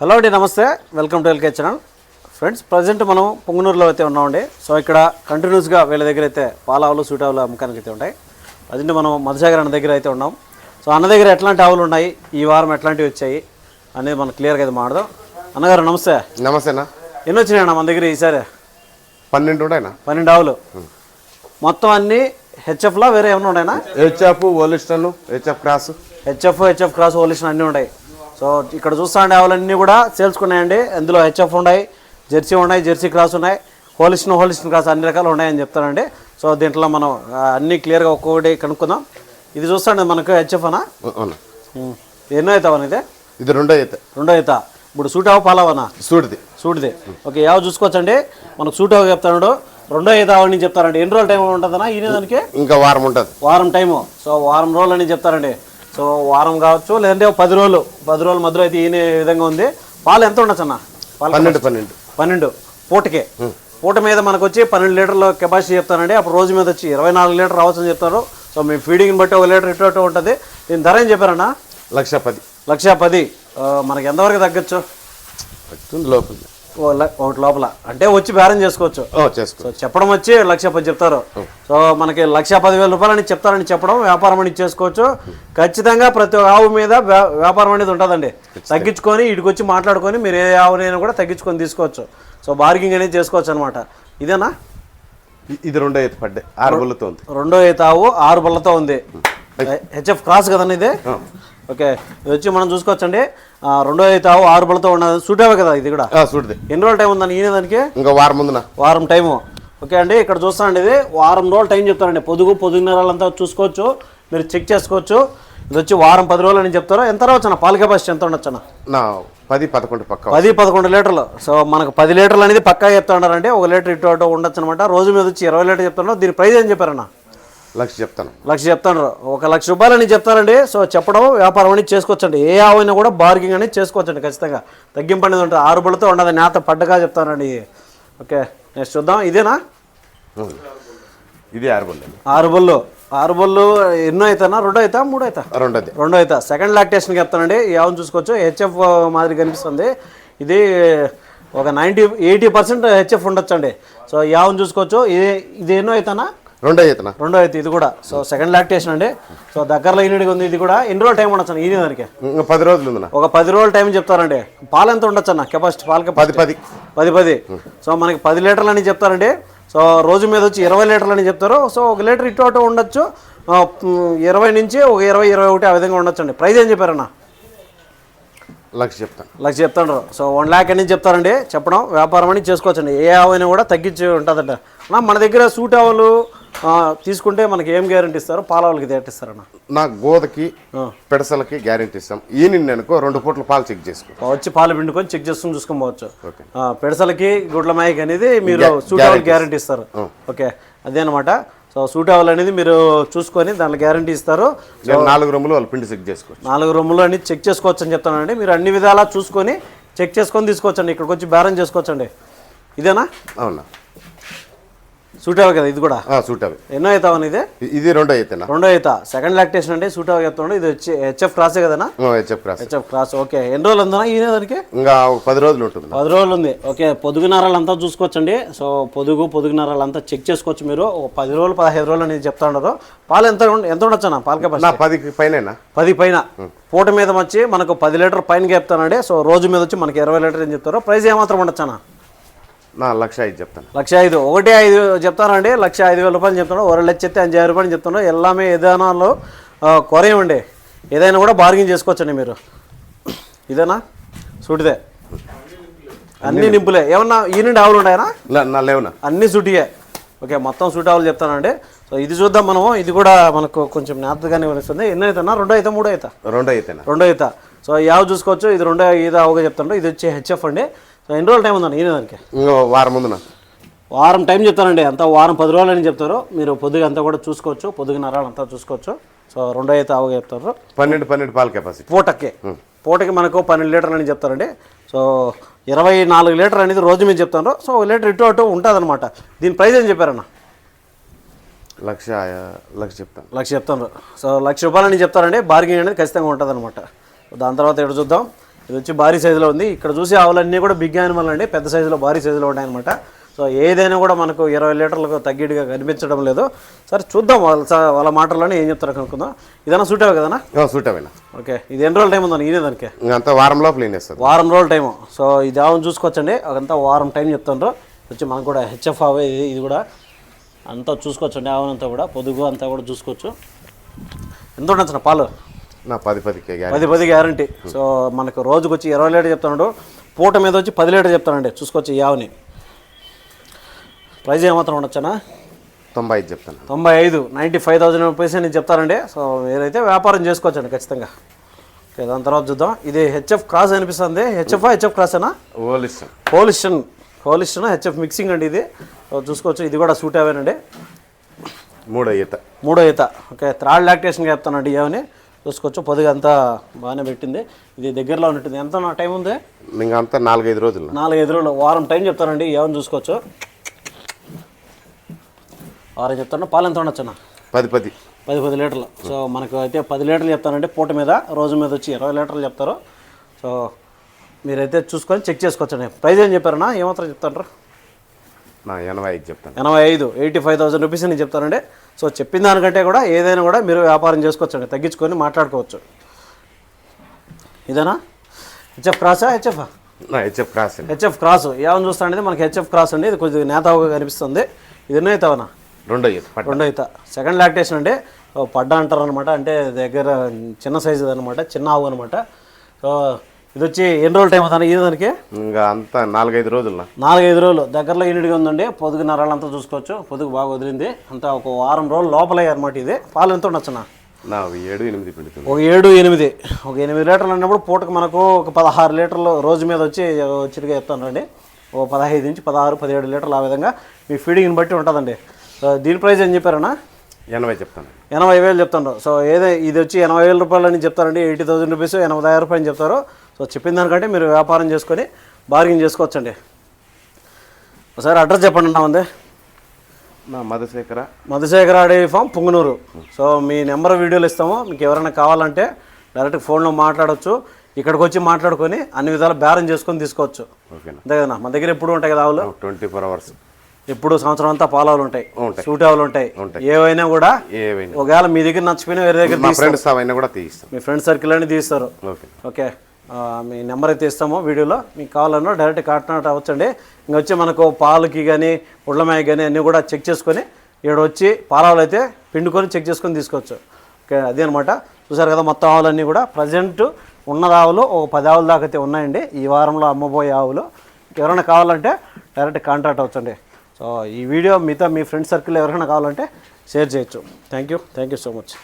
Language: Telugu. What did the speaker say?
హలో అండి నమస్తే. Welcome to LK channel. Friends present మనం పొంగునూరులో అయితే ఉన్నామండి. సో ఇక్కడ కంటిన్యూస్గా వీళ్ళ దగ్గర అయితే పాలావులు సూటావులు అమ్మకానికి అయితే ఉంటాయి. ప్రజెంట్ మనం మధుసాగర్ అన్న దగ్గర అయితే ఉన్నాం. సో అన్న దగ్గర ఎట్లాంటి ఆవులు ఉన్నాయి? ఈ వారం ఎట్లాంటివి వచ్చాయి? అనేది మనం క్లియర్గా అయితే మాడదాం అన్నగారు నమస్తే. నమస్తేనా ఎన్ని వచ్చినాయన్న మన దగ్గర ఈసారి? పన్నెండు ఉన్నాయినా పన్నెండు ఆవులు. మొత్తం అన్నీ హెచ్ఎఫ్లా వేరే ఏమైనా ఉన్నాయినా HF Holstein HF cross. HF HF cross Holstein అన్నీ ఉన్నాయి సో ఇక్కడ చూస్తా ఉండే ఆవులన్నీ కూడా సేల్చుకున్నాయండి అందులో హెచ్ఎఫ్ ఉన్నాయి జెర్సీ ఉన్నాయి జెర్సీ క్రాస్ ఉన్నాయి. హోలిషన్ హోలిషన్ క్రాస్ అన్ని రకాలు ఉన్నాయని చెప్తానండి సో దీంట్లో మనం అన్నీ క్లియర్గా ఒక్కొక్కటి కనుక్కుందాం. ఇది చూస్తాండి మనకు హెచ్ఎఫ్ అనా. ఎన్నో అవుతావని ఇది ఇది రెండో అయితే. రెండో అవుతా ఇప్పుడు సూట్ అవ పాలవనా సూడిది సూటిది. ఓకే యావ చూసుకోవచ్చండి. మనకు సూట్ అవ చెప్తాడు. రెండో అవుతావని చెప్తారండి. ఎన్ని రోజులు టైం ఉంటుందన్నా? ఈయన దానికి? ఇంకా వారం ఉంటుంది. వారం టైము. సో వారం రోజులు అని చెప్తారండి. సో వారం కావచ్చు లేదంటే పది రోజులు పది రోజుల మధ్యలో అయితే ఈయన విధంగా ఉంది. పాలు ఎంత ఉండొచ్చు అన్న? పాలు పన్నెండు పన్నెండు. పన్నెండు. పూటకే. పూట మీద మనకు వచ్చి పన్నెండు లీటర్ల కెపాసిటీ చెప్తానండి. అప్పుడు రోజు మీద వచ్చి ఇరవై నాలుగు లీటర్ రావచ్చు అని చెప్తారు. సో మీ ఫీడింగ్ని బట్టి ఒక లీటర్ ఇటు అటు ఉంటుంది. దీని ధర ఏం చెప్పారన్నా? లక్ష పది. లక్ష పది. మనకి ఎంతవరకు తగ్గచ్చు? లోపల. ఒకటి లోపల. అంటే వచ్చి బేరం చేసుకోవచ్చు. సో చెప్పడం వచ్చి లక్ష పది చెప్తారు. సో మనకి లక్ష పదివేల రూపాయలని చెప్తారని చెప్పడం వ్యాపారం అనేది చేసుకోవచ్చు. ఖచ్చితంగా ప్రతి ఆవు మీద వ్యా- వ్యాపారం అనేది ఉంటుందండి. తగ్గించుకొని ఇటుకు వచ్చి మాట్లాడుకొని మీరు ఏ ఆవునైనా కూడా తగ్గించుకొని తీసుకోవచ్చు. సో బార్గింగ్ అనేది చేసుకోవచ్చు అనమాట ఇదేనా? ఇది రెండో అయితే పడ్డే. ఆరు బుల్లతో ఉంది. రెండో ఈత ఆవు ఆరు బళ్ళతో ఉంది. హెచ్ఎఫ్ క్రాస్ కదండి ఇది? ఓకే. ఇది వచ్చి మనం చూసుకోవచ్చండి. రెండో ఆవు ఆరు బళ్ళతో ఉన్నది సూటావే కదా ఇది కూడా? ఆ, సూడిది ఎన్ని రోజులు టైం ఉందని ఈయన దానికి? ఇంకా వారం ముందున. వారం టైము. ఓకే అండి ఇక్కడ చూస్తానండి ఇది. వారం రోజులు టైం చెప్తారండి పొదుగు పొదుగున్నరంతా చూసుకోవచ్చు. మీరు చెక్ చేసుకోవచ్చు. ఇది వచ్చి వారం పది రోజులు అని చెప్తారు? ఎంత రావచ్చు అన్న? పాల కెపాసిటీ ఎంత ఉండొచ్చు అన్న? నా పది పదకొండు పక్క పది పదకొండు లీటర్లు. సో మనకు పది లీటర్లు అనేది పక్కా చెప్తున్నారంటే ఒక లీటర్ ఇటు అటు ఉండొచ్చు అనమాట రోజు మీద వచ్చి ఇరవై లీటర్ చెప్తున్నారు దీని ప్రైస్ ఏం చెప్పారన్న? లక్ష చెప్తాను. లక్ష చెప్తాను. ఒక లక్ష రూపాయలు అని చెప్తారండి. సో చెప్పడం వ్యాపారం అనేది చేసుకోవచ్చండి. ఏ ఆవైనా కూడా బార్గింగ్ అనేది చేసుకోవచ్చండి ఖచ్చితంగా. తగ్గింపు అనేది ఉంటుంది ఆరు బళ్ళతో ఉండదు నేత పడ్డగా చెప్తానండి. ఓకే నెక్స్ట్ చూద్దాం. ఇదేనా. ఇది ఆరు బుల్లే ఆరు బళ్ళు. ఆరు బళ్ళు ఎన్నో అవుతానా రెండో అవుతా మూడో అవుతా రెండోది. రెండో అవుతా సెకండ్ లాక్టేషన్కి చెప్తానండి. ఆవును చూసుకోవచ్చు. హెచ్ఎఫ్ మాదిరి కనిపిస్తుంది. ఇది ఒక నైంటీ ఎయిటీ పర్సెంట్ హెచ్ఎఫ్ ఉండొచ్చండి. సో ఈ ఆవును చూసుకోవచ్చు. ఇది ఇది ఎన్నో అవుతానా రెండో అయితేనా రెండో అయితే ఇది కూడా. సో సెకండ్ లాక్టేషన్ అండి. సో దగ్గరలో ఈనిడిగా ఉంది ఇది కూడా ఎన్ని రోజులు టైం ఉండొచ్చు ఈయన దానికి. పది రోజులు ఉందినా? ఒక పది రోజులు టైం చెప్తారండి. పాలు ఎంత ఉండొచ్చు అన్న? కెపాసిటీ పాల పది పది. పది పది. సో మనకి పది లీటర్లు అని చెప్తారండి. సో రోజు మీద వచ్చి ఇరవై లీటర్లు అని చెప్తారు. సో ఒక లీటర్ ఇటు అటు ఉండొచ్చు. ఇరవై నుంచి ఒక ఇరవై ఇరవై ఒకటి ఆ విధంగా ఉండొచ్చు అండి. ప్రైస్ ఏం చెప్పారన్న? లక్ష చెప్తాను లక్ష చెప్తాడు సో వన్ ల్యాక్ అని చెప్తారండి? చెప్పడం వ్యాపారం అని చేసుకోవచ్చండి. ఏ ఆవైనా కూడా తగ్గించి ఉంటుందంట. మన దగ్గర సూట్ ఆవులు తీసుకుంటే మనకి ఏం గ్యారంటీ ఇస్తారు? పాలవులకి దేట్ ఇస్తారన్న నా గోదకి పెడసలకి గ్యారెంటీ ఇస్తాం. ఈయన అనుకో రెండు పూట్ల పాలు చెక్ చేసుకో. వచ్చి పాలు పిండుకొని చెక్ చేసుకుని చూసుకొని పోవచ్చు. పెడసలకి గుడ్ల మాయకి అనేది మీరు సూట్ ఆవులు గ్యారంటీ ఇస్తారు. ఓకే. అదే అనమాట సో సూట్ ఆవులు అనేది మీరు చూసుకొని దాంట్లో గ్యారంటీ ఇస్తారు. నాలుగు రూములు వాళ్ళు పిండి చెక్ చేసుకోవచ్చు. నాలుగు రూములు అన్ని చెక్ చేసుకోవచ్చు అని చెప్తానండి. మీరు అన్ని విధాలా చూసుకొని చెక్ చేసుకొని తీసుకోవచ్చండి. ఇక్కడికి వచ్చి బేరం చేసుకోవచ్చండి. ఇదేనా? అవునా? సూట్ ఆవు కదా ఇది కూడా? ఆ, సూట్ అవి ఎన్నో అవుతావని ఇది? ఇది రెండో అయితేనా రెండో అవుతా సెకండ్ లాక్టేషన్ అంటే సూట్ ఆవు చెప్తాడు ఇది వచ్చి హెచ్ఎఫ్ క్రాసే కదనా HF cross HF cross okay ఎన్ని రోజులు ఉందనా ఈయన దానికి? ఇంకా పది రోజులు ఉంటుంది. పది రోజులు ఉంది. ఓకే పొదుగు నరాలు అంతా చూసుకోవచ్చండి. సో పొదుగు పొదుగు నరాలు అంతా చెక్ చేసుకోవచ్చు మీరు. ఒక పది రోజులు పదహైదు రోజులు అనేది చెప్తా ఉన్నారు. పాలు ఎంత ఎంత ఉండొచ్చు అన్న పాల నా కెపాసిటీ పదికి పైన పది పైన. పూట మీద వచ్చి మనకు పది లీటర్ పైన చెప్తానండి సో రోజు మీద వచ్చి మనకి ఇరవై లీటర్ అని చెప్తారు? ప్రైస్ ఏమాత్రం ఉండొచ్చు అన్న లక్ష ఐదు చెప్తాను. లక్ష ఐదు. ఒకటి ఐదు చెప్తానండి. లక్ష ఐదు వేల రూపాయలు చెప్తాను ఒక లక్ష అஞ்சு రూపాయలు చెప్తాను ఎల్లామే ఏదైనాలో కొరయండి ఏదైనా కూడా బార్గింగ్ చేసుకోవచ్చండి మీరు. ఇదేనా? సూటిదే. అన్ని నింపులే. ఏమన్నా ఈ నుండి ఆవులు ఉన్నాయనా లేవునా? అన్ని సూటియే. ఓకే మొత్తం సూట్ ఆవులు చెప్తానండి. సో ఇది చూద్దాం మనము. ఇది కూడా మనకు కొంచెం నేతగానే వస్తుంది ఎన్ని అవుతానా రెండో అవుతా మూడో అవుతా రెండో అయితేనా? రెండో ఈత సో యావ చూసుకోవచ్చు. ఇది రెండో ఈత అవగా చెప్తాను ఇది వచ్చి హెచ్ఎఫ్ అండి. ఎన్ని రోజులు టైం ఉందండి ఈయన దానికి వారం ముందున. వారం టైం చెప్తానండి. అంతా వారం పది రోజులు అని చెప్తారు. మీరు పొద్దుగా అంతా కూడా చూసుకోవచ్చు. పొద్దుగా నరాలు అంతా చూసుకోవచ్చు. సో రెండో ఈత అవగా చెప్తారు. పన్నెండు పన్నెండు పాల కెపాసిటీ పూటకి. పూటకి మనకు పన్నెండు లీటర్లు అని చెప్తారండి. సో ఇరవై నాలుగు లీటర్ అనేది రోజు మీద చెప్తారు సో ఒక లీటర్ ఇటు అటు ఉంటుంది దీని ప్రైస్ ఏం చెప్పారన్న? లక్ష లక్ష చెప్తాను. లక్ష చెప్తాను. సో లక్ష రూపాయలు అని చెప్తారండి. బార్గెన్ అనేది ఖచ్చితంగా ఉంటుంది అనమాట దాని తర్వాత ఎటు చూద్దాం. ఇది వచ్చి భారీ సైజులో ఉంది. ఇక్కడ చూసే ఆవులన్నీ కూడా బిగ్ యానిమల్ అండి. పెద్ద సైజులో భారీ సైజులో ఉన్నాయన్నమాట. సో ఏదైనా కూడా మనకు ఇరవై లీటర్లకు తగ్గిడిగా కనిపించడం లేదు. సరే చూద్దాం వాళ్ళ వాళ్ళ మాటల్లోనే ఏం చెప్తారో కనుక్కుందాం. ఇదన్నా సూటావు కదనా సూట్ అవైనా ఓకే. ఇది ఎన్ని రోజులు టైం ఉందని ఈయన దానికి? ఇంకంతా వారం లోపల వారం రోజుల టైము సో ఇది ఆవును చూసుకోవచ్చండి. అదంతా వారం టైం చెప్తుండ్రు. వచ్చి మనకు కూడా హెచ్ఎఫ్ ఆవే ఇది. ఇది కూడా అంతా చూసుకోవచ్చండి. ఆవునంతా కూడా పొదుగు అంతా కూడా చూసుకోవచ్చు. ఎంత ఉండొచ్చు పాలు? నా పది పదికే గ్యారెంటీ పది పది గ్యారంటీ సో మనకు రోజుకి వచ్చి ఇరవై లీటర్ చెప్తున్నాడు పూట మీద వచ్చి పది లీటర్ చెప్తానండి. చూసుకోవచ్చు ఈ ఆవుని. ప్రైజ్ ఏమాత్రం ఉండొచ్చనా? తొంభై ఐదు చెప్తాను. తొంభై ఐదు. నైంటీ ఫైవ్ థౌసండ్ రూపీస్ నేను చెప్తానండి. సో మీరైతే వ్యాపారం చేసుకోవచ్చండి ఖచ్చితంగా. ఓకే దాని తర్వాత చూద్దాం. ఇది హెచ్ఎఫ్ క్రాస్ అనిపిస్తుంది. హెచ్ఎఫ్ హెచ్ఎఫ్ క్రాసేనా? ఓలిస్తాం హోలిస్టన్ హోలిస్టన్ హెచ్ఎఫ్ మిక్సింగ్ అండి ఇది. సో చూసుకోవచ్చు. ఇది కూడా సూట్ అవేనండి. మూడో ఈత. మూడో ఈత. ఓకే థర్డ్ లాక్టేషన్గా చెప్తానండి ఏమని చూసుకోవచ్చు. పొద్దుగా అంతా బాగానే పెట్టింది. ఇది దగ్గరలో ఉంటుంది ఎంత నా టైం ఉంది? ఇంకంతా నాలుగైదు రోజులు. నాలుగైదు రోజులు. వారం టైం చెప్తానండి. ఏమని చూసుకోవచ్చు. వారం చెప్తాను. పాలు ఎంత ఉండొచ్చునా పది పది. పది పది లీటర్లు. సో మనకు అయితే పది లీటర్లు చెప్తానంటే పూట మీద రోజు మీద వచ్చి ఇరవై లీటర్లు చెప్తారు. సో మీరైతే చూసుకొని చెక్ చేసుకోవచ్చండి. ప్రైస్ ఏం చెప్పారన్నా? ఏమాత్రం చెప్తారు నా ఎనభై ఐదు చెప్తాను. ఎనభై ఐదు ఎయిటీ ఫైవ్ థౌసండ్ రూపీస్ నేను చెప్తానండి సో చెప్పిన దానికంటే కూడా ఏదైనా కూడా మీరు వ్యాపారం చేసుకోవచ్చండి. తగ్గించుకొని మాట్లాడుకోవచ్చు. ఇదేనా? HF క్రాసా HF? HF cross HF cross. ఏమని చూస్తానండి మనకి హెచ్ఎఫ్ క్రాస్ అండి. ఇది కొద్దిగా నేతగా కనిపిస్తుంది. ఇది ఎన్నో రెండో ఈత రెండో ఈత. సెకండ్ లాక్టేషన్ అంటే ఓ పడ్డ అంటారు అనమాట అంటే దగ్గర చిన్న సైజు అనమాట చిన్న ఆవు అనమాట సో ఇది వచ్చి ఎన్ని రోజులు టైం అవుతుంది ఇది దానికి? ఇంకా అంతా నాలుగైదు రోజులు. నాలుగైదు రోజులు. దగ్గరలో యూనిట్గా ఉందండి. పొదుగు నరాలంతా చూసుకోవచ్చు. పొదుగు బాగా వదిలింది. అంతా ఒక వారం రోజులు లోపలే అనమాట ఇది. పాలు ఎంత ఉండొచ్చునా ఏడు ఎనిమిది పిండుతుంది. ఒక ఏడు ఎనిమిది. ఒక ఎనిమిది లీటర్లు అన్నప్పుడు పూటకు మనకు ఒక పదహారు లీటర్లు రోజు మీద వచ్చి చిరిగా చెప్తానండి ఓ పదహైదు నుంచి పదహారు పదిహేడు లీటర్లు ఆ విధంగా మీ ఫీడింగ్ని బట్టి ఉంటుందండి. దీని ప్రైస్ ఏం చెప్పారన్నా? ఎనభై చెప్తాను. ఎనభై వేలు చెప్తాను సో ఏదే ఇది వచ్చి ఎనభై వేల రూపాయలు అని చెప్తారండి. ఎయిటీ థౌసండ్ రూపీస్ ఎనభై ఆరు రూపాయలు చెప్తారు. సో చెప్పిన దానికంటే మీరు వ్యాపారం చేసుకొని బార్గెన్ చేసుకోవచ్చండి. ఒకసారి అడ్రస్ చెప్పండి అన్నా ఉంది నా Madhushekhara. Madhushekhara dairy farm Punganur. So మీ నెంబర్ వీడియోలు ఇస్తాము. మీకు ఎవరైనా కావాలంటే డైరెక్ట్ ఫోన్లో మాట్లాడవచ్చు ఇక్కడికి వచ్చి మాట్లాడుకొని అన్ని విధాలు బేరం చేసుకొని తీసుకోవచ్చు. ఓకేనా? అంతే కదా మన దగ్గర ఎప్పుడు ఉంటాయి కదా ఆవులు? ట్వంటీ ఫోర్ అవర్స్ ఎప్పుడు సంవత్సరం అంతా పాలావులు ఉంటాయి. ఉంటాయి. సూట్ ఆవులు ఉంటాయి. ఉంటాయి. ఏవైనా కూడా ఒకవేళ మీ దగ్గర నచ్చిపోయినా వేరే దగ్గర మా కూడా మీ ఫ్రెండ్ సర్కిల్ అని తీస్తారు. ఓకే. మీ నెంబర్ అయితే ఇస్తామో వీడియోలో. మీకు కావాలన్నా డైరెక్ట్ కాంటాక్ట్ అవ్వచ్చండి ఇంకా వచ్చి మనకు పాలకి కానీ ఉళ్ళమాయి కానీ అన్నీ కూడా చెక్ చేసుకొని ఇక్కడ వచ్చి పాలావులు అయితే పిండుకొని చెక్ చేసుకొని తీసుకోవచ్చు. ఓకే అదే అనమాట చూసారు కదా మొత్తం ఆవులన్నీ కూడా ప్రజెంట్ ఉన్న ఆవులు ఒక పది ఆవుల దాకా అయితే ఉన్నాయండి. ఈ వారంలో అమ్మబోయే ఆవులు. ఎవరైనా కావాలంటే డైరెక్ట్ కాంటాక్ట్ అవచ్చండి సో ఈ వీడియో మీతో మీ ఫ్రెండ్ సర్కిల్ ఎవరైనా కావాలంటే షేర్ చేయొచ్చు. Thank you thank you so much